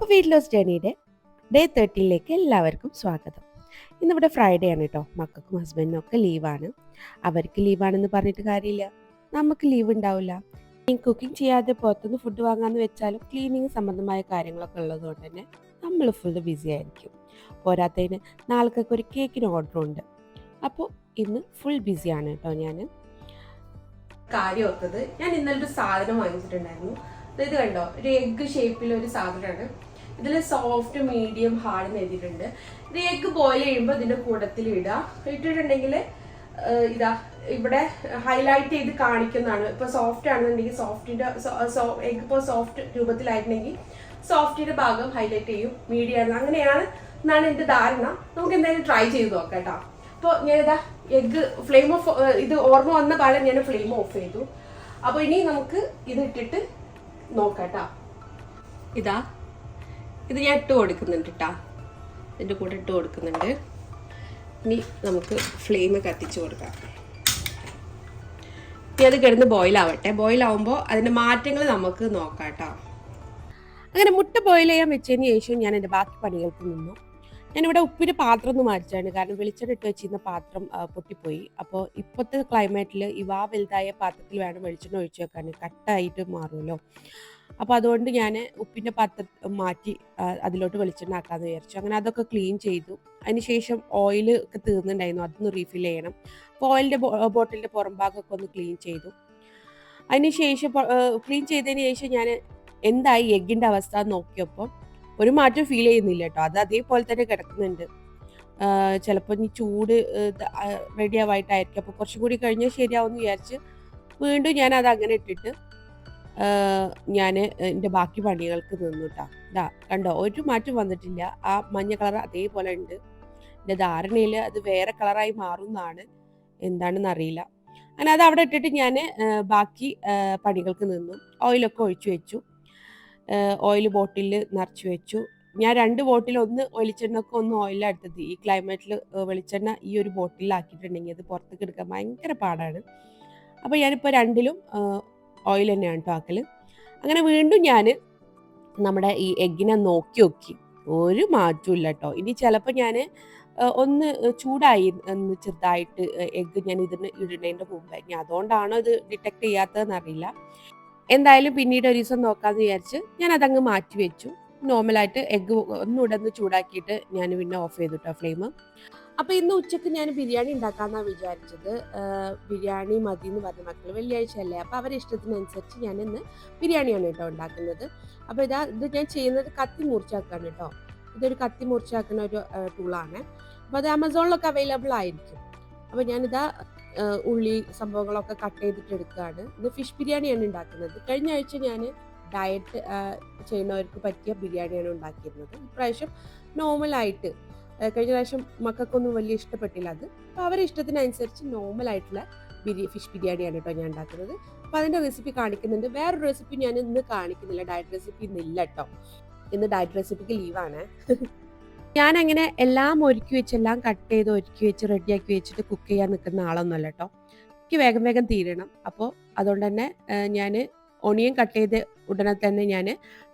അപ്പോൾ weight loss ജേണിയുടെ day തേർട്ടിയിലേക്ക് എല്ലാവർക്കും സ്വാഗതം. ഇന്നിവിടെ ഫ്രൈഡേ ആണ് കേട്ടോ മക്കൾക്കും ഹസ്ബൻഡിനും ഒക്കെ ലീവാണ് അവർക്ക് ലീവാണെന്ന് പറഞ്ഞിട്ട് കാര്യമില്ല. നമുക്ക് ലീവ് ഉണ്ടാവില്ല. കുക്കിംഗ് ചെയ്യാതെ പുറത്തുനിന്ന് ഫുഡ് വാങ്ങാമെന്ന് വെച്ചാലും ക്ലീനിങ് സംബന്ധമായ കാര്യങ്ങളൊക്കെ ഉള്ളതുകൊണ്ട് തന്നെ നമ്മൾ ഫുൾ ബിസി ആയിരിക്കും. പോരാത്തതിന് നാൾക്കൊക്കെ ഒരു കേക്കിന് ഓർഡർ ഉണ്ട്. അപ്പോൾ ഇന്ന് ഫുൾ ബിസിയാണ് കേട്ടോ ഞാൻ കാര്യം ഓർത്തത് ഞാൻ ഇന്നലെ ഒരു സാധനം വാങ്ങിച്ചിട്ടുണ്ടായിരുന്നു. ഇത് കണ്ടോ? ഒരു എഗ് ഷേപ്പിൽ ഒരു സാധനമാണ്. ഇതിൽ സോഫ്റ്റ് മീഡിയം ഹാർഡ് എഴുതിയിട്ടുണ്ട്. ഇത് എഗ്ഗ് ബോയിൽ ചെയ്യുമ്പോൾ ഇതിന്റെ കൂടത്തിൽ ഇടുക ഇട്ടിട്ടുണ്ടെങ്കിൽ ഇതാ ഇവിടെ ഹൈലൈറ്റ് ചെയ്ത് കാണിക്കുന്നതാണ്. ഇപ്പൊ സോഫ്റ്റ് ആണെന്നുണ്ടെങ്കിൽ സോഫ്റ്റിന്റെ എഗ്ഗ് ഇപ്പോൾ സോഫ്റ്റ് രൂപത്തിലായിട്ടുണ്ടെങ്കിൽ സോഫ്റ്റിന്റെ ഭാഗം ഹൈലൈറ്റ് ചെയ്യും. മീഡിയം ആണ്. അങ്ങനെയാണ് എന്നാണ് എന്റെ ധാരണ. നമുക്ക് എന്തായാലും ട്രൈ ചെയ്ത് നോക്കാം കേട്ടോ അപ്പോൾ ഇതാ എഗ്ഗ് ഫ്ലെയിം ഓഫ് ഇത് ഓർമ്മ വന്ന പാടെ ഞാൻ ഫ്ലെയിം ഓഫ് ചെയ്തു. അപ്പോൾ ഇനി നമുക്ക് ഇത് ഇട്ടിട്ട് നോക്കാം കേട്ടോ ഇതാ ഇത് ഞാൻ ഇട്ട് കൊടുക്കുന്നുണ്ട് കേട്ടാ ഇതിന്റെ കൂടെ ഇട്ട് കൊടുക്കുന്നുണ്ട്. ഇനി നമുക്ക് ഫ്ലെയിം കത്തിച്ച് കൊടുക്കാം. ഇനി അത് കിടന്ന് ബോയിൽ ആവുമ്പോൾ അതിന്റെ മാറ്റങ്ങൾ നമുക്ക് നോക്കാം കേട്ടോ അങ്ങനെ മുട്ട ബോയിൽ ചെയ്യാൻ വെച്ചതിന് ശേഷം ഞാൻ എന്റെ ബാക്കി പണികൾക്ക് നിന്നു. ഞാനിവിടെ ഉപ്പിന് പാത്രം ഒന്ന് മാറ്റിച്ചാണ്. കാരണം വെളിച്ചെണ്ണ ഇട്ട് വെച്ചിരുന്ന പാത്രം പൊട്ടിപ്പോയി. അപ്പോൾ ഇപ്പോഴത്തെ ക്ലൈമറ്റിൽ ഇവാ വലുതായ പാത്രത്തിൽ വേണം വെളിച്ചെണ്ണ ഒഴിച്ചു വെക്കാൻ കട്ടായിട്ട് മാറുമല്ലോ. അപ്പോൾ അതുകൊണ്ട് ഞാൻ ഉപ്പിന്റെ പാത്രം മാറ്റി അതിലോട്ട് വെളിച്ചെണ്ണ ആക്കാമെന്ന് വിചാരിച്ചു. അങ്ങനെ അതൊക്കെ ക്ലീൻ ചെയ്തു. അതിനുശേഷം ഓയിൽ ഒക്കെ തീർന്നുണ്ടായിരുന്നു അതൊന്ന് റീഫിൽ ചെയ്യണം. അപ്പോൾ ഓയിലിന്റെ ബോട്ടിലിന്റെ പുറം ഭാഗമൊക്കെ ഒന്ന് ക്ലീൻ ചെയ്തു. അതിനുശേഷം ക്ലീൻ ചെയ്തതിന് ശേഷം ഞാൻ എന്തായി? എഗ്ഗിന്റെ അവസ്ഥ നോക്കിയപ്പോൾ ഒരു മാറ്റം ഫീൽ ചെയ്യുന്നില്ല കേട്ടോ അത് അതേപോലെ തന്നെ കിടക്കുന്നുണ്ട്. ചിലപ്പോൾ ഈ ചൂട് റെഡി ആവായിട്ടായിരിക്കും. അപ്പോൾ കുറച്ചും കൂടി കഴിഞ്ഞാൽ ശരിയാവും എന്ന് വിചാരിച്ച് വീണ്ടും ഞാൻ അത് അങ്ങനെ ഇട്ടിട്ട് ഞാൻ എന്റെ ബാക്കി പണികൾക്ക് നിന്നു കേട്ടോ ഇതാ കണ്ടോ ഒരു മാറ്റം വന്നിട്ടില്ല. ആ മഞ്ഞ കളർ അതേപോലെ ഉണ്ട്. എന്റെ ധാരണയിൽ അത് വേറെ കളറായി മാറുന്നതാണ് എന്താണെന്ന് അറിയില്ല. അങ്ങനെ അത് അവിടെ ഇട്ടിട്ട് ഞാൻ ബാക്കി പണികൾക്ക് നിന്നു. ഓയിലൊക്കെ ഒഴിച്ചു വെച്ചു. ഓയിൽ ബോട്ടിൽ നിറച്ച് വെച്ചു. ഞാൻ രണ്ട് ബോട്ടിൽ ഒന്ന് വെളിച്ചെണ്ണക്ക് ഒന്ന് ഓയിലാണ് എടുത്തത്. ഈ ക്ലൈമറ്റിൽ വെളിച്ചെണ്ണ ഈ ഒരു ബോട്ടിലാക്കിയിട്ടുണ്ടെങ്കിൽ അത് പുറത്തേക്ക് എടുക്കാൻ ഭയങ്കര പാടാണ്. അപ്പോൾ ഞാനിപ്പോൾ രണ്ടിലും ഓയിൽ തന്നെയാണ് കേട്ടോ ആക്കൽ അങ്ങനെ വീണ്ടും ഞാൻ നമ്മുടെ ഈ എഗ്ഗിനെ നോക്കി നോക്കി ഒരു മാറ്റവും കേട്ടോ ഇനി ചിലപ്പോൾ ഞാൻ ഒന്ന് ചൂടായി ഒന്ന് ചെറുതായിട്ട് എഗ്ഗ് ഞാൻ ഇതിന് ഇടുന്നതിന്റെ മുമ്പ്. ഞാൻ അതുകൊണ്ടാണോ ഇത് ഡിറ്റക്ട് ചെയ്യാത്തതെന്ന് അറിയില്ല. എന്തായാലും പിന്നീട് ഒരു ദിവസം നോക്കാമെന്ന് വിചാരിച്ച് ഞാൻ അതങ്ങ് മാറ്റി വെച്ചു. നോർമലായിട്ട് എഗ്ഗ് ഒന്നുകൂടെ ഒന്ന് ചൂടാക്കിയിട്ട് ഞാൻ പിന്നെ ഓഫ് ചെയ്തു കേട്ടോ ഫ്ലെയിം അപ്പോൾ ഇന്ന് ഉച്ചയ്ക്ക് ഞാൻ ബിരിയാണി ഉണ്ടാക്കാമെന്നാണ് വിചാരിച്ചത്. ബിരിയാണി മതി എന്ന് പറഞ്ഞ മക്കൾ വെള്ളിയാഴ്ച അല്ലേ അപ്പോൾ അവരുടെ ഇഷ്ടത്തിനനുസരിച്ച് ഞാൻ ഇന്ന് ബിരിയാണിയാണ് കേട്ടോ ഉണ്ടാക്കുന്നത്. അപ്പോൾ ഇതാ ഇത് ഞാൻ ചെയ്യുന്നത് കത്തി മുറിച്ചാക്കാണ് കേട്ടോ. ഇതൊരു കത്തി മുറിച്ചാക്കുന്ന ഒരു ടൂളാണ് അപ്പോൾ അത് ആമസോണിലൊക്കെ അവൈലബിൾ ആയിരിക്കും. അപ്പോൾ ഞാനിതാ ഉള്ളി സംഭവങ്ങളൊക്കെ കട്ട് ചെയ്തിട്ട് എടുക്കുകയാണ് ഇത് ഫിഷ് ബിരിയാണിയാണ് ഉണ്ടാക്കുന്നത്. കഴിഞ്ഞ ആഴ്ച ഞാൻ ഡയറ്റ് ചെയ്യുന്നവർക്ക് പറ്റിയ ബിരിയാണിയാണ് ഉണ്ടാക്കിയിരുന്നത്. ഇപ്രാവശ്യം നോർമലായിട്ട് കഴിഞ്ഞ പ്രാവശ്യം മക്കൾക്കൊന്നും വലിയ ഇഷ്ടപ്പെട്ടില്ല അത്. അപ്പോൾ അവരുടെ ഇഷ്ടത്തിനനുസരിച്ച് നോർമലായിട്ടുള്ള ബിരി ഫിഷ് ബിരിയാണിയാണ് കേട്ടോ ഞാൻ ഉണ്ടാക്കുന്നത്. അപ്പോൾ അതിന്റെ റെസിപ്പി കാണിക്കുന്നുണ്ട്. വേറൊരു റെസിപ്പി ഞാൻ ഇന്ന് കാണിക്കുന്നില്ല. ഡയറ്റ് റെസിപ്പി ഇന്നില്ല കേട്ടോ ഇന്ന് ഡയറ്റ് റെസിപ്പിക്ക് ലീവാണ് ഞാൻ അങ്ങനെ എല്ലാം ഒരുക്കി വെച്ച് എല്ലാം കട്ട് ചെയ്ത് ഒരുക്കി വെച്ച് റെഡിയാക്കി വെച്ചിട്ട് കുക്ക് ചെയ്യാൻ നിൽക്കുന്ന ആളൊന്നുമല്ല കേട്ടോ എനിക്ക് വേഗം വേഗം തീരണം. അപ്പോൾ അതുകൊണ്ട് തന്നെ ഞാൻ ഒണിയൻ കട്ട് ചെയ്ത് ഉടനെ തന്നെ ഞാൻ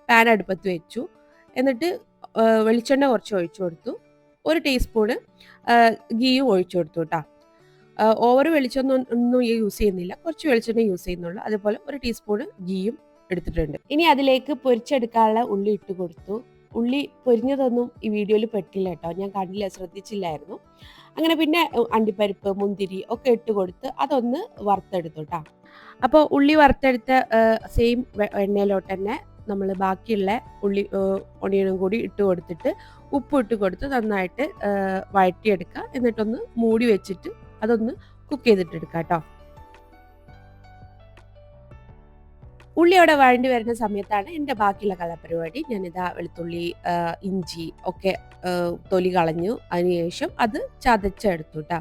പാൻ അടുപ്പത്ത് വെച്ചു. എന്നിട്ട് വെളിച്ചെണ്ണ കുറച്ച് ഒഴിച്ചു കൊടുത്തു. ഒരു ടീസ്പൂണ് ഗീയും ഒഴിച്ചു കൊടുത്തു കേട്ടോ ഓവർ വെളിച്ചെണ്ണ ഒന്നും യൂസ് ചെയ്യുന്നില്ല. കുറച്ച് വെളിച്ചെണ്ണ യൂസ് ചെയ്യുന്നുള്ളൂ. അതുപോലെ ഒരു ടീസ്പൂണ് ഗീയും എടുത്തിട്ടുണ്ട്. ഇനി അതിലേക്ക് പൊരിച്ചെടുക്കാനുള്ള ഉള്ളി ഇട്ട് കൊടുത്തു. ഉള്ളി പൊരിഞ്ഞതൊന്നും ഈ വീഡിയോയിൽ പെട്ടില്ല കേട്ടോ. ഞാൻ കണ്ടില്ല ശ്രദ്ധിച്ചില്ലായിരുന്നു. അങ്ങനെ പിന്നെ അണ്ടിപ്പരിപ്പ് മുന്തിരി ഒക്കെ ഇട്ട് കൊടുത്ത് അതൊന്ന് വറുത്തെടുത്തു കേട്ടോ. അപ്പോൾ ഉള്ളി വറുത്തെടുത്ത സെയിം എണ്ണയിലോട്ട് തന്നെ നമ്മൾ ബാക്കിയുള്ള ഉള്ളി ഒണിയനും കൂടി ഇട്ട് കൊടുത്തിട്ട് ഉപ്പ് ഇട്ട് കൊടുത്ത് നന്നായിട്ട് വഴറ്റിയെടുക്കുക. എന്നിട്ടൊന്ന് മൂടി വെച്ചിട്ട് അതൊന്ന് കുക്ക് ചെയ്തിട്ടെടുക്കാം കേട്ടോ. ഉള്ളി അവിടെ വഴണ്ടി വരുന്ന സമയത്താണ് എന്റെ ബാക്കിയുള്ള കലാപരിപാടി. ഞാനിതാ വെളുത്തുള്ളി ഇഞ്ചി ഒക്കെ തൊലി കളഞ്ഞു. അതിനുശേഷം അത് ചതച്ചെടുത്തു കേട്ടോ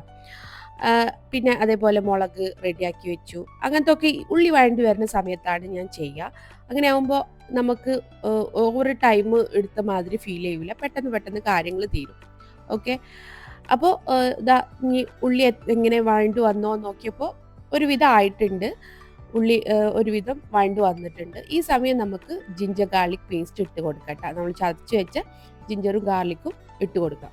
പിന്നെ അതേപോലെ മുളക് റെഡിയാക്കി വെച്ചു. അങ്ങനത്തെ ഒക്കെ ഉള്ളി വഴണ്ടി വരുന്ന സമയത്താണ് ഞാൻ ചെയ്യുക. അങ്ങനെ ആകുമ്പോൾ നമുക്ക് ഓവർ ടൈം എടുത്ത മാതിരി ഫീൽ ചെയ്യില്ല പെട്ടെന്ന് പെട്ടെന്ന് കാര്യങ്ങൾ തീരും. ഓക്കെ? അപ്പോൾ ഇതാ ഉള്ളി എങ്ങനെ വഴണ്ടു വന്നോ നോക്കിയപ്പോൾ ഒരുവിധം ആയിട്ടുണ്ട്. ഉള്ളി ഒരുവിധം വഴണ്ട് വന്നിട്ടുണ്ട്. ഈ സമയം നമുക്ക് ജിഞ്ചർ ഗാർലിക് പേസ്റ്റ് ഇട്ട് കൊടുക്കട്ടെ നമ്മൾ ചതച്ച് വെച്ച ജിഞ്ചറും ഗാർലിക്കും ഇട്ട് കൊടുക്കാം.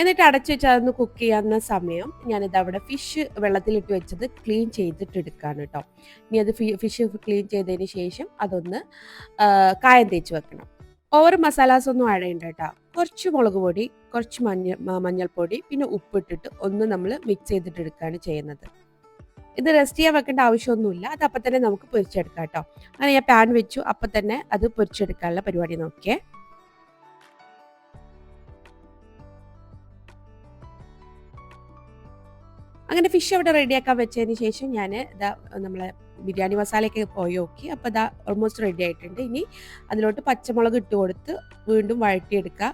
എന്നിട്ട് അടച്ചു വെച്ച് അതൊന്ന് കുക്ക് ചെയ്യാവുന്ന സമയം ഞാനിത് അവിടെ ഫിഷ് വെള്ളത്തിലിട്ട് വെച്ചത് ക്ലീൻ ചെയ്തിട്ട് എടുക്കുകയാണ് കേട്ടോ. ഇനി അത് ഫിഷ് ക്ലീൻ ചെയ്തതിന് ശേഷം അതൊന്ന് കായം തേച്ച് വെക്കണം. ഓവർ മസാലാസ് ഒന്നും അഴയുണ്ട് കേട്ടോ. കുറച്ച് മുളക് പൊടി കുറച്ച് മഞ്ഞ മഞ്ഞൾപ്പൊടി പിന്നെ ഉപ്പിട്ടിട്ട് ഒന്ന് നമ്മൾ മിക്സ് ചെയ്തിട്ട് എടുക്കുകയാണ് ചെയ്യുന്നത്. ഇത് റെസ്റ്റ് ചെയ്യാൻ വെക്കേണ്ട ആവശ്യമൊന്നുമില്ല. അത് അപ്പം തന്നെ നമുക്ക് പൊരിച്ചെടുക്കാം കേട്ടോ. അങ്ങനെ ഞാൻ പാൻ വെച്ചു. അപ്പം തന്നെ അത് പൊരിച്ചെടുക്കാനുള്ള പരിപാടി നോക്കിയേ. അങ്ങനെ ഫിഷ് അവിടെ റെഡിയാക്കാൻ വെച്ചതിന് ശേഷം ഞാൻ ഇതാ നമ്മളെ ബിരിയാണി മസാലയൊക്കെ പോയി നോക്കി. അപ്പോൾ ഇതാ ഓൾമോസ്റ്റ് റെഡി ആയിട്ടുണ്ട്. ഇനി അതിലോട്ട് പച്ചമുളക് ഇട്ട് കൊടുത്ത് വീണ്ടും വഴറ്റിയെടുക്കുക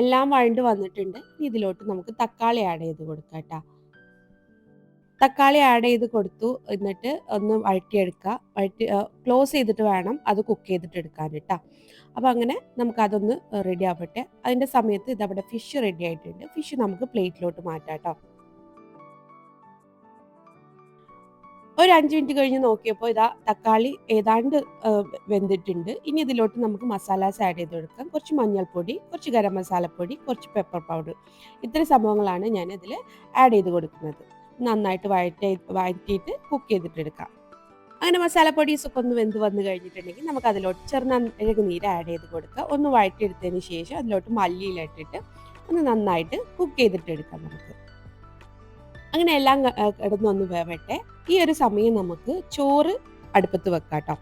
എല്ലാം വഴണ്ട് വന്നിട്ടുണ്ട്. ഇതിലോട്ട് നമുക്ക് തക്കാളി ആഡ് ചെയ്ത് കൊടുക്കാം കേട്ടോ തക്കാളി ആഡ് ചെയ്ത് കൊടുത്തു. എന്നിട്ട് ഒന്ന് വഴറ്റിയെടുക്കുക. വഴറ്റി ക്ലോസ് ചെയ്തിട്ട് വേണം അത് കുക്ക് ചെയ്തിട്ട് എടുക്കാൻ കേട്ടോ അപ്പോൾ അങ്ങനെ നമുക്ക് അതൊന്ന് റെഡി ആവട്ടെ. അതിന്റെ സമയത്ത് ഇതവിടെ ഫിഷ് റെഡി ആയിട്ടുണ്ട്. ഫിഷ് നമുക്ക് പ്ലേറ്റിലോട്ട് മാറ്റാം കേട്ടോ ഒരു അഞ്ച് മിനിറ്റ് കഴിഞ്ഞ് നോക്കിയപ്പോൾ ഇതാ തക്കാളി ഏതാണ്ട് വെന്തിട്ടുണ്ട്. ഇനി ഇതിലോട്ട് നമുക്ക് മസാലാസ് ആഡ് ചെയ്ത് കൊടുക്കാം. കുറച്ച് മഞ്ഞൾപ്പൊടി കുറച്ച് ഗരം മസാലപ്പൊടി കുറച്ച് പെപ്പർ പൗഡർ ഇത്തരം സംഭവങ്ങളാണ് ഞാൻ ഇതിൽ ആഡ് ചെയ്ത് കൊടുക്കുന്നത്. നന്നായിട്ട് വഴറ്റി വഴറ്റിയിട്ട് കുക്ക് ചെയ്തിട്ടെടുക്കാം അങ്ങനെ മസാലപ്പൊടീസ് ഒക്കെ ഒന്ന് വെന്ത് വന്ന് കഴിഞ്ഞിട്ടുണ്ടെങ്കിൽ നമുക്ക് അതിലോട്ട് ചെറുനാരക നീര് ആഡ് ചെയ്ത് കൊടുക്കുക ഒന്ന് വഴറ്റിയെടുത്തതിന് ശേഷം അതിലോട്ട് മല്ലിയിലിട്ടിട്ട് ഒന്ന് നന്നായിട്ട് കുക്ക് ചെയ്തിട്ടെടുക്കാം നമുക്ക്. അങ്ങനെ എല്ലാം കിടന്നൊന്ന് വേവട്ടെ. ഈ ഒരു സമയം നമുക്ക് ചോറ് അടുപ്പത്ത് വെക്കാം കേട്ടോ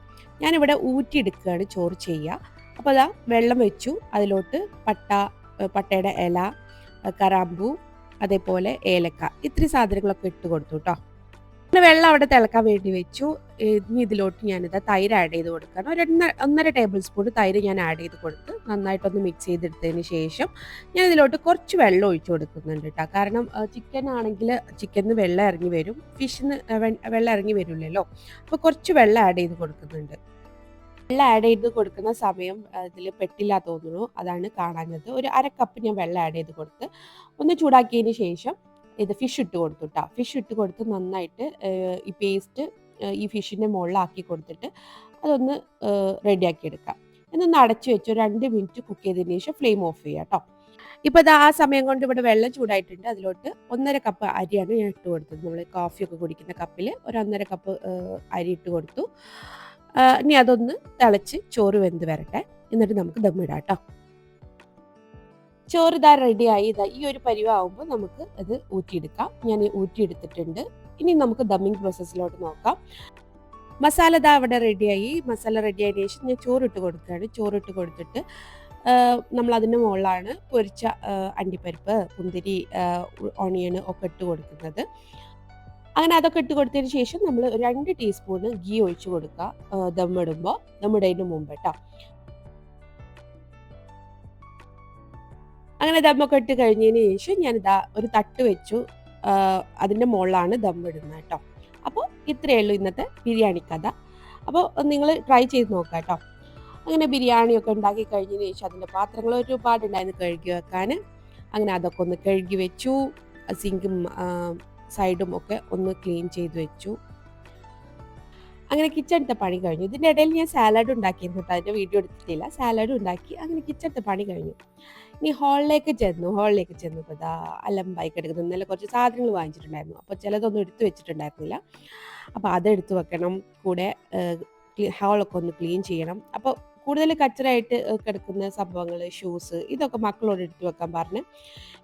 ഞാനിവിടെ ഊറ്റിയെടുക്കുകയാണ് ചോറ് ചെയ്യുക. അപ്പോൾ അതാ വെള്ളം വെച്ചു. അതിലോട്ട് പട്ട പട്ടയുടെ ഇല കറാമ്പൂ അതേപോലെ ഏലക്ക ഇത്തിരി സാധനങ്ങളൊക്കെ ഇട്ട് കൊടുത്തു കേട്ടോ. പിന്നെ വെള്ളം അവിടെ തിളക്കാൻ വേണ്ടി വെച്ചു. ഇനി ഇതിലോട്ട് ഞാനിത് തൈര് ആഡ് ചെയ്ത് കൊടുക്കണം. ഒരു ഒന്നര ടേബിൾ സ്പൂൺ തൈര് ഞാൻ ആഡ് ചെയ്ത് കൊടുത്ത് നന്നായിട്ടൊന്ന് മിക്സ് ചെയ്തെടുത്തതിന് ശേഷം ഞാൻ ഇതിലോട്ട് കുറച്ച് വെള്ളം ഒഴിച്ചു കൊടുക്കുന്നുണ്ട് കേട്ടോ കാരണം ചിക്കൻ ആണെങ്കിൽ ചിക്കനിന്ന് വെള്ളം ഇറങ്ങി വരും. ഫിഷിന്ന് വെള്ളം ഇറങ്ങി വരില്ലല്ലോ. അപ്പോൾ കുറച്ച് വെള്ളം ആഡ് ചെയ്ത് കൊടുക്കുന്നുണ്ട്. വെള്ളം ആഡ് ചെയ്ത് കൊടുക്കുന്ന സമയം ഇതിൽ പെട്ടില്ല തോന്നുന്നു. അതാണ് കാണാഞ്ഞത്. ഒരു അര കപ്പ് ഞാൻ വെള്ളം ആഡ് ചെയ്ത് കൊടുത്ത് ഒന്ന് ചൂടാക്കിയതിന് ശേഷം ഇത് ഫിഷ് ഇട്ട് കൊടുത്തു കേട്ടോ ഫിഷ് ഇട്ട് കൊടുത്ത് നന്നായിട്ട് ഈ പേസ്റ്റ് ഈ ഫിഷിന്റെ മുകളിലാക്കി കൊടുത്തിട്ട് അതൊന്ന് റെഡിയാക്കി എടുക്കാം. എന്നൊന്ന് അടച്ചു വെച്ച് രണ്ട് മിനിറ്റ് കുക്ക് ചെയ്തതിന് ശേഷം ഫ്ലെയിം ഓഫ് ചെയ്യാം കേട്ടോ ഇപ്പോൾ അത് ആ സമയം കൊണ്ട് ഇവിടെ വെള്ളം ചൂടായിട്ടുണ്ട്. അതിലോട്ട് ഒന്നര കപ്പ് അരിയാണ് ഞാൻ ഇട്ട് കൊടുത്തത്. നമ്മൾ കോഫിയൊക്കെ കുടിക്കുന്ന കപ്പിൽ ഒരു ഒന്നര കപ്പ് അരി ഇട്ട് കൊടുത്തു. ഇനി അതൊന്ന് തിളച്ച് ചോറ് വെന്ത് വരട്ടെ. എന്നിട്ട് നമുക്ക് ദമ്മിടാം കേട്ടോ ചോറ് ഇതാ റെഡിയായി ഇതാ ഈ ഒരു പരിവാകുമ്പോൾ നമുക്ക് അത് ഊറ്റിയെടുക്കാം. ഞാൻ ഊറ്റിയെടുത്തിട്ടുണ്ട്. ഇനി നമുക്ക് ദമ്മിങ് പ്രോസസ്സിലോട്ട് നോക്കാം. മസാല ഇതാ അവിടെ റെഡിയായി മസാല റെഡി ആയതിനു ശേഷം ഞാൻ ചോറിട്ട് കൊടുക്കുകയാണ്. ചോറിട്ട് കൊടുത്തിട്ട് നമ്മൾ അതിന്റെ മുകളിലാണ് പൊരിച്ച അണ്ടിപ്പരിപ്പ് പുന്തിരി ഓണിയൻ ഒക്കെ ഇട്ട് കൊടുക്കുന്നത്. അങ്ങനെ അതൊക്കെ ഇട്ട് കൊടുത്തതിന് ശേഷം നമ്മൾ രണ്ട് ടീസ്പൂണ് ഗീ ഒഴിച്ചു കൊടുക്കുക ദമ്മിടുമ്പോൾ ദമ്മിടതിന് മുമ്പ് കേട്ടോ അങ്ങനെ ദമ്മൊക്കെ ഇട്ട് കഴിഞ്ഞതിന് ശേഷം ഞാൻ ഇതാ ഒരു തട്ട് വെച്ചു. അതിന്റെ മുകളിലാണ് ദമ്മിടുന്നത് കേട്ടോ. അപ്പോൾ ഇത്രയേ ഉള്ളൂ ഇന്നത്തെ ബിരിയാണി കഥ. അപ്പോൾ നിങ്ങൾ ട്രൈ ചെയ്ത് നോക്കാം കേട്ടോ. അങ്ങനെ ബിരിയാണിയൊക്കെ ഉണ്ടാക്കി കഴിഞ്ഞതിന് ശേഷം അതിന്റെ പാത്രങ്ങൾ ഒരുപാട് ഉണ്ടായിരുന്നു കഴുകി വെക്കാൻ അങ്ങനെ അതൊക്കെ ഒന്ന് കഴുകി വെച്ചു. സിങ്കും സൈഡും ഒക്കെ ഒന്ന് ക്ലീൻ ചെയ്ത് വെച്ചു. അങ്ങനെ കിച്ചണത്തെ പണി കഴിഞ്ഞു. ഇതിന്റെ ഇടയിൽ ഞാൻ സാലഡ് ഉണ്ടാക്കിയിരുന്നു കേട്ടോ അതിന്റെ വീഡിയോ എടുത്തിട്ടില്ല. സാലഡ് ഉണ്ടാക്കി അങ്ങനെ കിച്ചണത്തെ പണി കഴിഞ്ഞു. ഇനി ഹാളിലേക്ക് ചെന്നു. ഹാളിലേക്ക് ചെന്നപ്പോൾ ഇതാ അലമ്പായി കിടക്കുന്നു. ഇന്നലെ കുറച്ച് സാധനങ്ങൾ വാങ്ങിച്ചിട്ടുണ്ടായിരുന്നു. അപ്പോൾ ചിലതൊന്നും എടുത്തു വെച്ചിട്ടുണ്ടായിരുന്നില്ല. അപ്പോൾ അതെടുത്ത് വെക്കണം. കൂടെ ഹാളൊക്കെ ഒന്ന് ക്ലീൻ ചെയ്യണം. അപ്പോൾ കൂടുതൽ കച്ചറായിട്ട് കിടക്കുന്ന സംഭവങ്ങൾ ഷൂസ് ഇതൊക്കെ മക്കളോട് എടുത്തു വെക്കാൻ പറഞ്ഞ്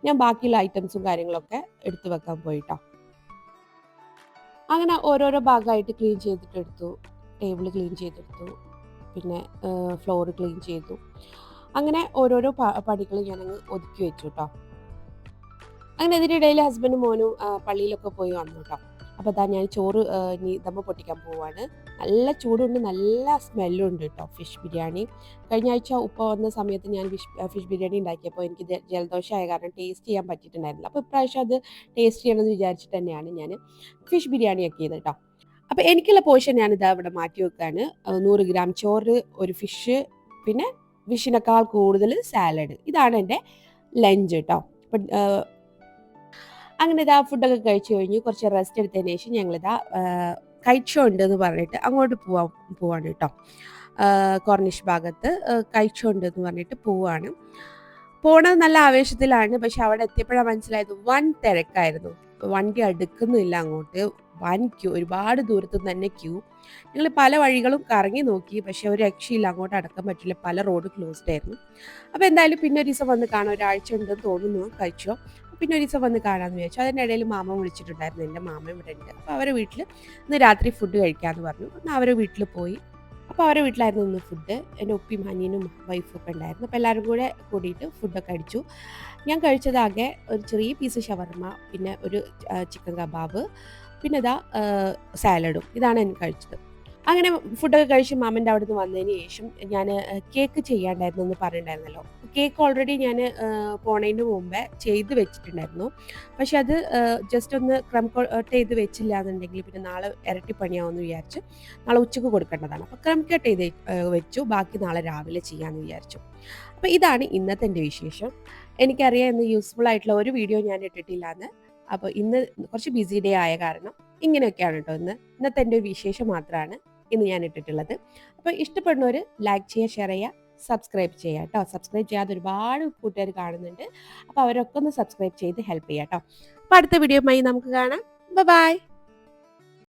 ഞാൻ ബാക്കിയുള്ള ഐറ്റംസും കാര്യങ്ങളൊക്കെ എടുത്തു വെക്കാൻ പോയിട്ടോ. അങ്ങനെ ഓരോരോ ഭാഗമായിട്ട് ക്ലീൻ ചെയ്തിട്ടെടുത്തു. ടേബിൾ ക്ലീൻ ചെയ്തെടുത്തു. പിന്നെ ഫ്ലോർ ക്ലീൻ ചെയ്തു. അങ്ങനെ ഓരോരോ പണികൾ ഞാനങ്ങ് ഒതുക്കി വെച്ചു കേട്ടോ അങ്ങനെ അതിനിടയിൽ ഹസ്ബൻഡും മോനും പള്ളിയിലൊക്കെ പോയി വന്നു കേട്ടോ അപ്പോൾ അതാ ഞാൻ ചോറ് ഇനി ദമ്മ പൊട്ടിക്കാൻ പോവാണ്. നല്ല ചൂടുണ്ട് നല്ല സ്മെല്ലുണ്ട് കേട്ടോ ഫിഷ് ബിരിയാണി. കഴിഞ്ഞ ആഴ്ച ഉപ്പ വന്ന സമയത്ത് ഞാൻ ഫിഷ് ഫിഷ് ബിരിയാണി ഉണ്ടാക്കിയപ്പോൾ എനിക്ക് ജലദോഷമായ കാരണം ടേസ്റ്റ് ചെയ്യാൻ പറ്റിയിട്ടുണ്ടായിരുന്നില്ല. അപ്പോൾ ഇപ്രാവശ്യം അത് ടേസ്റ്റ് ചെയ്യണമെന്ന് വിചാരിച്ചിട്ട് തന്നെയാണ് ഞാൻ ഫിഷ് ബിരിയാണി ചെയ്തത് കേട്ടോ അപ്പോൾ എനിക്കുള്ള പോർഷൻ ഞാനിതാ അവിടെ മാറ്റി വെക്കുകയാണ് നൂറ് ഗ്രാം ചോറ് ഒരു ഫിഷ് പിന്നെ ഫിഷിനേക്കാൾ കൂടുതൽ സാലഡ് ഇതാണ് എന്റെ ലഞ്ച് കേട്ടോ അങ്ങനെ ഇതാ ഫുഡൊക്കെ കഴിച്ചു കഴിഞ്ഞു കുറച്ച് റെസ്റ്റ് എടുത്തതിന് ശേഷം ഞങ്ങളിതാ കൈറ്റ് ഷോ ഉണ്ടെന്ന് പറഞ്ഞിട്ട് അങ്ങോട്ട് പോവാ പോവാണ് കേട്ടോ കോർണിഷ് ഭാഗത്ത് കൈറ്റ് ഷോ ഉണ്ടെന്ന് പറഞ്ഞിട്ട് പോവാണ്. പോണത് നല്ല ആവേശത്തിലാണ് പക്ഷെ അവിടെ എത്തിയപ്പോഴാണ് മനസ്സിലായത് വൻ തിരക്കായിരുന്നു. വണ്ടി അടുക്കുന്നില്ല അങ്ങോട്ട്. വൻ ക്യൂ ഒരുപാട് ദൂരത്തു തന്നെ ക്യൂ. ഞങ്ങൾ പല വഴികളും കറങ്ങി നോക്കി പക്ഷെ ഒരു രക്ഷയില്ല. അങ്ങോട്ട് അടക്കാൻ പറ്റില്ല. പല റോഡ് ക്ലോസ്ഡ് ആയിരുന്നു. അപ്പോൾ എന്തായാലും പിന്നെ ഒരു ദിവസം വന്ന് കാണാം ഒരാഴ്ച ഉണ്ടെന്ന് തോന്നുന്നു. കഴിച്ചോ? പിന്നെ ഒരു ദിവസം വന്ന് കാണാമെന്ന് വിചാരിച്ചു. അതിന്റെ ഇടയിൽ മാമ വിളിച്ചിട്ടുണ്ടായിരുന്നു. എന്റെ മാമ ഇവിടെ ഉണ്ട്. അപ്പോൾ അവരെ വീട്ടിൽ ഇന്ന് രാത്രി ഫുഡ് കഴിക്കാമെന്ന് പറഞ്ഞു. എന്നാൽ അവരെ വീട്ടിൽ പോയി. അപ്പോൾ അവരെ വീട്ടിലായിരുന്നു ഇന്ന് ഫുഡ് എന്റെ ഉപ്പിയും അനിയനും വൈഫും ഒക്കെ ഉണ്ടായിരുന്നു. അപ്പോൾ എല്ലാവരും കൂടെ കൂടിയിട്ട് ഫുഡൊക്കെ അടിച്ചു. ഞാൻ കഴിച്ചതാകെ ഒരു ചെറിയ പീസ് ഷവർമ പിന്നെ ഒരു ചിക്കൻ കബാബ് പിന്നെ ഇതാ സാലഡും ഇതാണ് ഞാൻ കഴിച്ചത്. അങ്ങനെ ഫുഡൊക്കെ കഴിച്ച് മാമന്റെ അവിടെ നിന്ന് വന്നതിന് ശേഷം ഞാൻ കേക്ക് ചെയ്യാണ്ടായിരുന്നു എന്ന് പറഞ്ഞിട്ടുണ്ടായിരുന്നല്ലോ. കേക്ക് ഓൾറെഡി ഞാൻ പോണതിന് മുമ്പേ ചെയ്ത് വെച്ചിട്ടുണ്ടായിരുന്നു. പക്ഷെ അത് ജസ്റ്റ് ഒന്ന് ക്രം കട്ട് ചെയ്ത് വെച്ചില്ല എന്നുണ്ടെങ്കിൽ പിന്നെ നാളെ ഇരട്ടി പണിയാവുമെന്ന് വിചാരിച്ച്. നാളെ ഉച്ചയ്ക്ക് കൊടുക്കേണ്ടതാണ്. അപ്പോൾ ക്രം കട്ട് ചെയ്ത് വെച്ചു. ബാക്കി നാളെ രാവിലെ ചെയ്യാമെന്ന് വിചാരിച്ചു. അപ്പോൾ ഇതാണ് ഇന്നത്തെ എന്റെ വിശേഷം. എനിക്കറിയാം ഇന്ന് യൂസ്ഫുൾ ആയിട്ടുള്ള ഒരു വീഡിയോ ഞാൻ ഇട്ടിട്ടില്ല എന്ന് അപ്പോൾ ഇന്ന് കുറച്ച് ബിസി ഡേ ആയ കാരണം ഇങ്ങനെയൊക്കെയാണ് കേട്ടോ ഇന്ന്. ഇന്നത്തെ എന്റെ ഒരു വിശേഷം മാത്രമാണ് ഇന്ന് ഞാൻ ഇട്ടിട്ടുള്ളത്. അപ്പോൾ ഇഷ്ടപ്പെടുന്നവർ ലൈക്ക് ചെയ്യുക ഷെയർ ചെയ്യുക സബ്സ്ക്രൈബ് ചെയ്യുക കേട്ടോ സബ്സ്ക്രൈബ് ചെയ്യാതെ ഒരുപാട് കൂട്ടുകാർ കാണുന്നുണ്ട്. അപ്പോൾ അവരൊക്കെ ഒന്ന് സബ്സ്ക്രൈബ് ചെയ്ത് ഹെൽപ്പ് ചെയ്യാം കേട്ടോ അപ്പോൾ അടുത്ത വീഡിയോയുമായി നമുക്ക് കാണാം. ബൈ